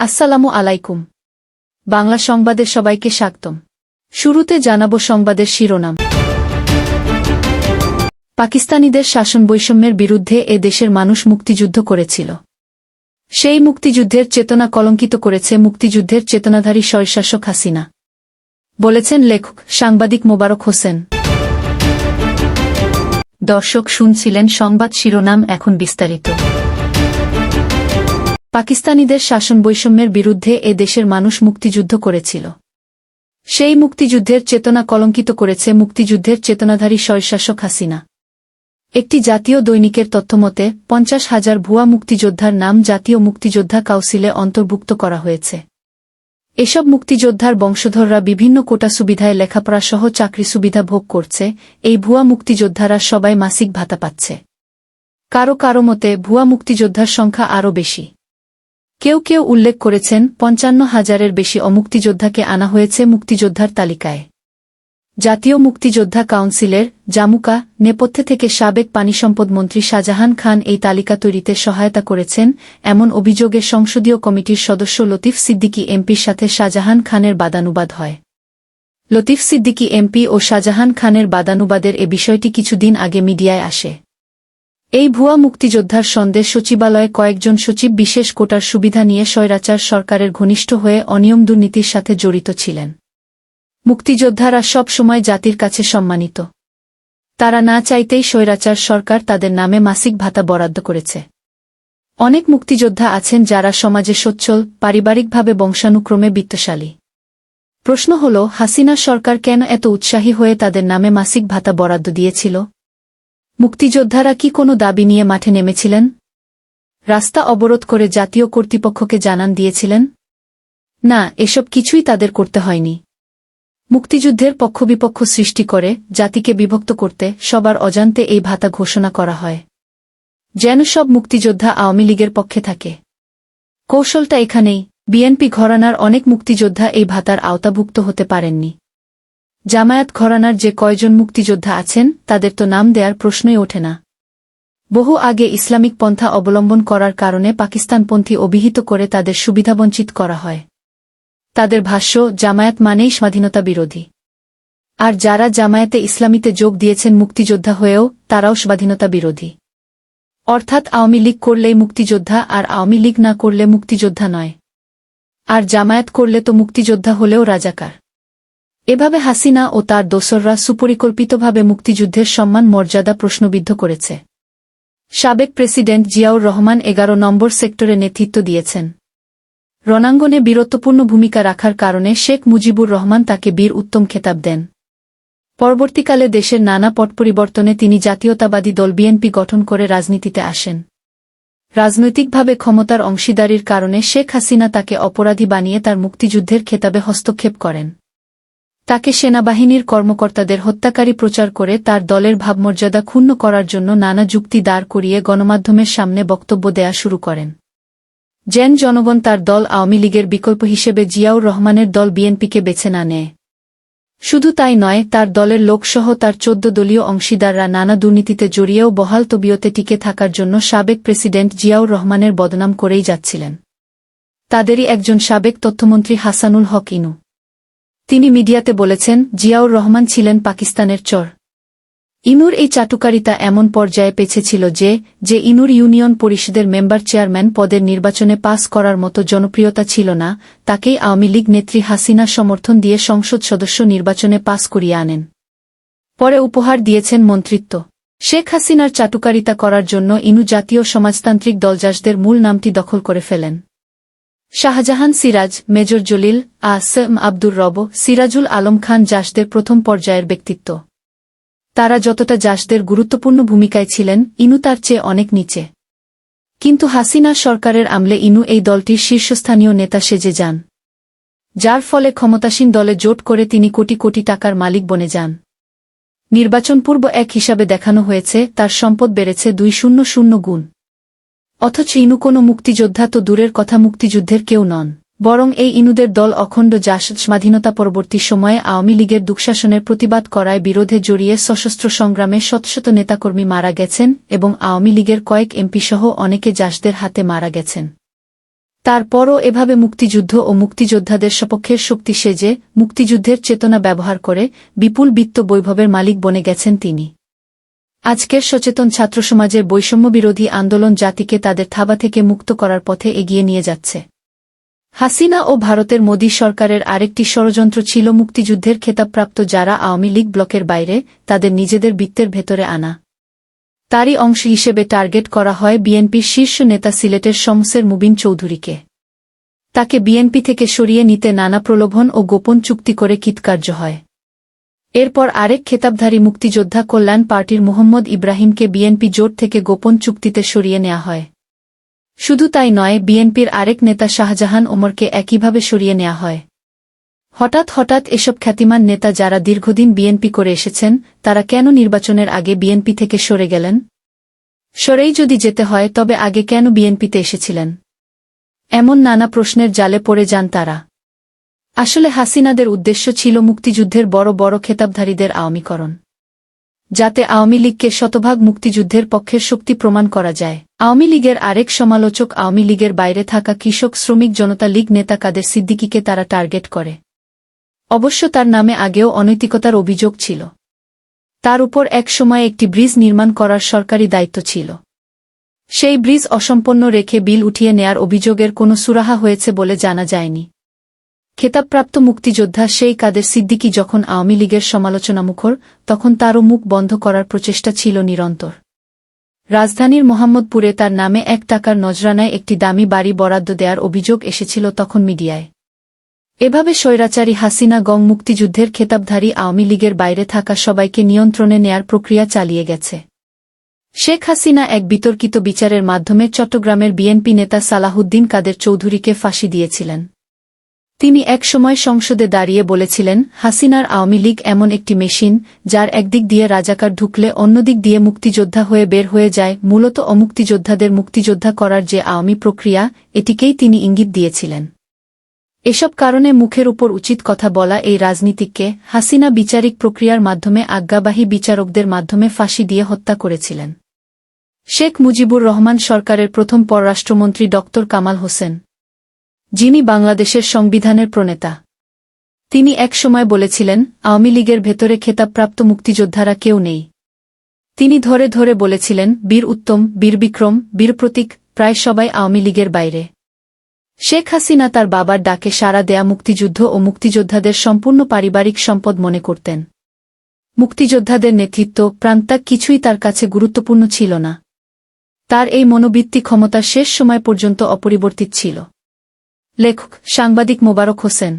আসসালামু আলাইকুম। বাংলা সংবাদের সবাইকে স্বাগতম। শুরুতে জানাব সংবাদের শিরোনাম। পাকিস্তানিদের শাসন বৈষম্যের বিরুদ্ধে এ দেশের মানুষ মুক্তিযুদ্ধ করেছিল। সেই মুক্তিযুদ্ধের চেতনা কলঙ্কিত করেছে মুক্তিযুদ্ধের চেতনাধারী স্বৈরশাসক হাসিনা। বলেছেন লেখক সাংবাদিক মোবারক হোসেন। দর্শক শুনছিলেন সংবাদ শিরোনাম এখন বিস্তারিত। পাকিস্তানিদের শাসন বৈষম্যের বিরুদ্ধে এ দেশের মানুষ মুক্তিযুদ্ধ করেছিল। সেই মুক্তিযুদ্ধের চেতনা কলঙ্কিত করেছে মুক্তিযুদ্ধের চেতনাধারী স্বৈরশাসক হাসিনা। একটি জাতীয় দৈনিকের তথ্যমতে পঞ্চাশ হাজার ভুয়া মুক্তিযোদ্ধার নাম জাতীয় মুক্তিযোদ্ধা কাউন্সিলে অন্তর্ভুক্ত করা হয়েছে। এসব মুক্তিযোদ্ধার বংশধররা বিভিন্ন কোটা সুবিধায় লেখাপড়া সহ চাকরি সুবিধা ভোগ করছে, এই ভুয়া মুক্তিযোদ্ধারা সবাই মাসিক ভাতা পাচ্ছে। কারও কারও মতে, ভুয়া মুক্তিযোদ্ধার সংখ্যা আরও বেশি। কেউ কেউ উল্লেখ করেছেন, পঞ্চান্ন হাজারের বেশি অমুক্তিযোদ্ধাকে আনা হয়েছে মুক্তিযোদ্ধার তালিকায়। জাতীয় মুক্তিযোদ্ধা কাউন্সিলের, জামুকা, নেপথ্যে থেকে সাবেক পানিসম্পদ মন্ত্রী শাহজাহান খান এই তালিকা তৈরিতে সহায়তা করেছেন, এমন অভিযোগে সংসদীয় কমিটির সদস্য লতিফ সিদ্দিকী এমপির সাথে শাহজাহান খানের বাদানুবাদ হয়। লতিফ সিদ্দিকী এমপি ও শাহজাহান খানের বাদানুবাদের এ বিষয়টি কিছুদিন আগে মিডিয়ায় আসে। এই ভুয়া মুক্তিযোদ্ধার সন্দেহ সচিবালয়ে কয়েকজন সচিব বিশেষ কোটার সুবিধা নিয়ে স্বৈরাচার সরকারের ঘনিষ্ঠ হয়ে অনিয়ম দুর্নীতির সাথে জড়িত ছিলেন। মুক্তিযোদ্ধারা সব সময় জাতির কাছে সম্মানিত। তারা না চাইতেই স্বৈরাচার সরকার তাদের নামে মাসিক ভাতা বরাদ্দ করেছে। অনেক মুক্তিযোদ্ধা আছেন যারা সমাজে সচ্ছল, পারিবারিকভাবে বংশানুক্রমে বিত্তশালী। প্রশ্ন হল, হাসিনা সরকার কেন এত উৎসাহী হয়ে তাদের নামে মাসিক ভাতা বরাদ্দ দিয়েছিল? মুক্তিযোদ্ধারা কি কোনো দাবি নিয়ে মাঠে নেমেছিলেন? রাস্তা অবরোধ করে জাতীয় কর্তৃপক্ষকে জানান দিয়েছিলেন? না, এসব কিছুই তাদের করতে হয়নি। মুক্তিযুদ্ধের পক্ষবিপক্ষ সৃষ্টি করে জাতিকে বিভক্ত করতে সবার অজান্তে এই ভাতা ঘোষণা করা হয়। যেন সব মুক্তিযোদ্ধা আওয়ামী লীগের পক্ষে থাকে। কৌশলটা এখানেই, বিএনপি ঘরানার অনেক মুক্তিযোদ্ধা এই ভাতার আওতাভুক্ত হতে পারেননি। জামায়াত ঘরানার যে কয়জন মুক্তিযোদ্ধা আছেন, তাদের তো নাম দেয়ার প্রশ্নই ওঠে না। বহু আগে ইসলামিক পন্থা অবলম্বন করার কারণে পাকিস্তানপন্থী অভিহিত করে তাদের সুবিধাবঞ্চিত করা হয়। তাদের ভাষ্য, জামায়াত মানেই স্বাধীনতা বিরোধী। আর যারা জামায়াতে ইসলামীতে যোগ দিয়েছেন মুক্তিযোদ্ধা হয়েও, তারাও স্বাধীনতা বিরোধী। অর্থাৎ আওয়ামী লীগ করলেই মুক্তিযোদ্ধা আর আওয়ামী লীগ না করলে মুক্তিযোদ্ধা নয়। আর জামায়াত করলে তো মুক্তিযোদ্ধা হলেও রাজাকার। এভাবে হাসিনা ও তার দোসররা সুপরিকল্পিতভাবে মুক্তিযুদ্ধের সম্মান মর্যাদা প্রশ্নবিদ্ধ করেছে। সাবেক প্রেসিডেন্ট জিয়াউর রহমান এগারো নম্বর সেক্টরে নেতৃত্ব দিয়েছেন। রণাঙ্গনে বীরত্বপূর্ণ ভূমিকা রাখার কারণে শেখ মুজিবুর রহমান তাকে বীর উত্তম খেতাব দেন। পরবর্তীকালে দেশের নানা পট পরিবর্তনে তিনি জাতীয়তাবাদী দল বিএনপি গঠন করে রাজনীতিতে আসেন। রাজনৈতিকভাবে ক্ষমতার অংশীদারির কারণে শেখ হাসিনা তাকে অপরাধী বানিয়ে তার মুক্তিযুদ্ধের খেতাবে হস্তক্ষেপ করেন। তাকে সেনাবাহিনীর কর্মকর্তাদের হত্যাকারী প্রচার করে তার দলের ভাবমর্যাদা ক্ষুণ্ণ করার জন্য নানা যুক্তি দাঁড় করিয়ে গণমাধ্যমের সামনে বক্তব্য দেয়া শুরু করেন। জেন জনগণ তার দল আওয়ামী লীগের বিকল্প হিসেবে জিয়াউর রহমানের দল বিএনপিকে বেছে না নেয়। শুধু তাই নয়, তার দলের লোকসহ তার চোদ্দ দলীয় অংশীদাররা নানা দুর্নীতিতে জড়িয়েও বহাল তবিয়তে টিকে থাকার জন্য সাবেক প্রেসিডেন্ট জিয়াউর রহমানের বদনাম করেই যাচ্ছিলেন। তাদেরই একজন সাবেক তথ্যমন্ত্রী হাসানুল হক ইনু। তিনি মিডিয়াতে বলেছেন, জিয়াউর রহমান ছিলেন পাকিস্তানের চর। ইনুর এই চাটুকারিতা এমন পর্যায়ে পেছেছিল যে যে ইনুর ইউনিয়ন পরিষদের মেম্বার চেয়ারম্যান পদের নির্বাচনে পাস করার মতো জনপ্রিয়তা ছিল না, তাকেই আওয়ামী লীগ নেত্রী হাসিনা সমর্থন দিয়ে সংসদ সদস্য নির্বাচনে পাস করিয়ে আনেন। পরে উপহার দিয়েছেন মন্ত্রিত্ব। শেখ হাসিনার চাটুকারিতা করার জন্য ইনু জাতীয় সমাজতান্ত্রিক দলজাসদের মূল নামটি দখল করে ফেলেন। শাহজাহান সিরাজ, মেজর জলিল আ আসম আব্দুর রব, সিরাজুল আলম খান জাসদের প্রথম পর্যায়ের ব্যক্তিত্ব। তারা যতটা জাসদের গুরুত্বপূর্ণ ভূমিকায় ছিলেন, ইনু তার চেয়ে অনেক নিচে। কিন্তু হাসিনা সরকারের আমলে ইনু এই দলটির শীর্ষস্থানীয় নেতা সেজে যান। যার ফলে ক্ষমতাসীন দলে জোট করে তিনি কোটি কোটি টাকার মালিক বনে যান। নির্বাচন পূর্ব এক হিসাবে দেখানো হয়েছে, তার সম্পদ বেড়েছে দুই শূন্য শূন্য গুণ। অথচ ইনু কোনো মুক্তিযোদ্ধা তো দূরের কথা, মুক্তিযুদ্ধের কেউ নন। বরং এই ইনুদের দল অখণ্ড জাস স্বাধীনতা পরবর্তী সময়ে আওয়ামী লীগের দুঃশাসনের প্রতিবাদ করায় বিরোধে জড়িয়ে সশস্ত্র সংগ্রামে শতশত নেতাকর্মী মারা গেছেন এবং আওয়ামী লীগের কয়েক এমপিসহ অনেকে জাসদের হাতে মারা গেছেন। তারপরও এভাবে মুক্তিযুদ্ধ ও মুক্তিযোদ্ধাদের সপক্ষের শক্তি সেজে মুক্তিযুদ্ধের চেতনা ব্যবহার করে বিপুল বিত্ত বৈভবের মালিক বনে গেছেন তিনি। আজকের সচেতন ছাত্রসমাজের বৈষম্যবিরোধী আন্দোলন জাতিকে তাদের থাবা থেকে মুক্ত করার পথে এগিয়ে নিয়ে যাচ্ছে। হাসিনা ও ভারতের মোদী সরকারের আরেকটি ষড়যন্ত্র ছিল মুক্তিযুদ্ধের খেতাবপ্রাপ্ত যারা আওয়ামী লীগ ব্লকের বাইরে তাদের নিজেদের বৃত্তের ভেতরে আনা। তারই অংশ হিসেবে টার্গেট করা হয় বিএনপির শীর্ষ নেতা সিলেটের শমসের মুবিন চৌধুরীকে। তাকে বিএনপি থেকে সরিয়ে নিতে নানা প্রলোভন ও গোপন চুক্তি করে কৃতকার্য হয়। এরপর আরেক খেতাবধারী মুক্তিযোদ্ধা কল্যাণ পার্টির মোহাম্মদ ইব্রাহিমকে বিএনপি জোট থেকে গোপন চুক্তিতে সরিয়ে নেওয়া হয়। শুধু তাই নয়, বিএনপির আরেক নেতা শাহজাহান ওমরকে একইভাবে সরিয়ে নেওয়া হয়। হঠাৎ হঠাৎ এসব খ্যাতিমান নেতা যারা দীর্ঘদিন বিএনপি করে এসেছেন, তারা কেন নির্বাচনের আগে বিএনপি থেকে সরে গেলেন? সরেই যদি যেতে হয়, তবে আগে কেন বিএনপিতে এসেছিলেন? এমন নানা প্রশ্নের জালে পড়ে যান তারা। আসলে হাসিনাদের উদ্দেশ্য ছিল মুক্তিযুদ্ধের বড় বড় খেতাবধারীদের আওয়ামীকরণ। যাতে আওয়ামী লীগকে শতভাগ মুক্তিযুদ্ধের পক্ষের শক্তি প্রমাণ করা যায়। আওয়ামী লীগের আরেক সমালোচক আওয়ামী লীগের বাইরে থাকা কৃষক, শ্রমিক, জনতা লীগ নেতা কাদের সিদ্দিকিকে তারা টার্গেট করে। অবশ্য তার নামে আগেও অনৈতিকতার অভিযোগ ছিল। তার উপর এক সময় একটি ব্রিজ নির্মাণ করার সরকারি দায়িত্ব ছিল। সেই ব্রিজ অসম্পন্ন রেখে বিল উঠিয়ে নেয়ার অভিযোগের কোনো সুরাহা হয়েছে বলে জানা যায়নি। খেতাবপ্রাপ্ত মুক্তিযোদ্ধা সেই কাদের সিদ্দিকি যখন আওয়ামী লীগের সমালোচনামুখর, তখন তারও মুখ বন্ধ করার প্রচেষ্টা ছিল নিরন্তর। রাজধানীর মোহাম্মদপুরে তার নামে এক টাকার নজরানায় একটি দামি বাড়ি বরাদ্দ দেওয়ার অভিযোগ এসেছিল তখন মিডিয়ায়। এভাবে স্বৈরাচারী হাসিনা গং মুক্তিযুদ্ধের খেতাবধারী আওয়ামী লীগের বাইরে থাকা সবাইকে নিয়ন্ত্রণে নেয়ার প্রক্রিয়া চালিয়ে গেছে। শেখ হাসিনা এক বিতর্কিত বিচারের মাধ্যমে চট্টগ্রামের বিএনপি নেতা সালাহুদ্দিন কাদের চৌধুরীকে ফাঁসি দিয়েছিলেন। তিনি একসময় সংসদে দাঁড়িয়ে বলেছিলেন, হাসিনার আওয়ামী লীগ এমন একটি মেশিন, যার একদিক দিয়ে রাজাকার ঢুকলে অন্যদিক দিয়ে মুক্তিযোদ্ধা হয়ে বের হয়ে যায়, মূলত অমুক্তিযোদ্ধাদের মুক্তিযোদ্ধা করার যে আওয়ামী প্রক্রিয়া, এটিকেই তিনি ইঙ্গিত দিয়েছিলেন। এসব কারণে মুখের উপর উচিত কথা বলা এই রাজনীতিককে হাসিনা বিচারিক প্রক্রিয়ার মাধ্যমে আজ্ঞাবাহী বিচারকদের মাধ্যমে ফাঁসি দিয়ে হত্যা করেছিলেন। শেখ মুজিবুর রহমান সরকারের প্রথম পররাষ্ট্রমন্ত্রী ড কামাল হোসেন যিনি বাংলাদেশের সংবিধানের প্রণেতা। তিনি একসময় বলেছিলেন, আওয়ামী লীগের ভেতরে খেতাবপ্রাপ্ত মুক্তিযোদ্ধারা কেউ নেই। তিনি ধরে ধরে বলেছিলেন, বীর উত্তম, বীর বিক্রম, বীর প্রতীক, প্রায় সবাই আওয়ামী লীগের বাইরে। শেখ হাসিনা তার বাবার ডাকে সাড়া দেয়া মুক্তিযুদ্ধ ও মুক্তিযোদ্ধাদের সম্পূর্ণ পারিবারিক সম্পদ মনে করতেন। মুক্তিযোদ্ধাদের নেতৃত্ব প্রান্তাক কিছুই তার কাছে গুরুত্বপূর্ণ ছিল না। তার এই মনোবৃত্তি ক্ষমতা শেষ সময় পর্যন্ত অপরিবর্তিত ছিল। লেখক সাংবাদিক মোবারক হোসেন।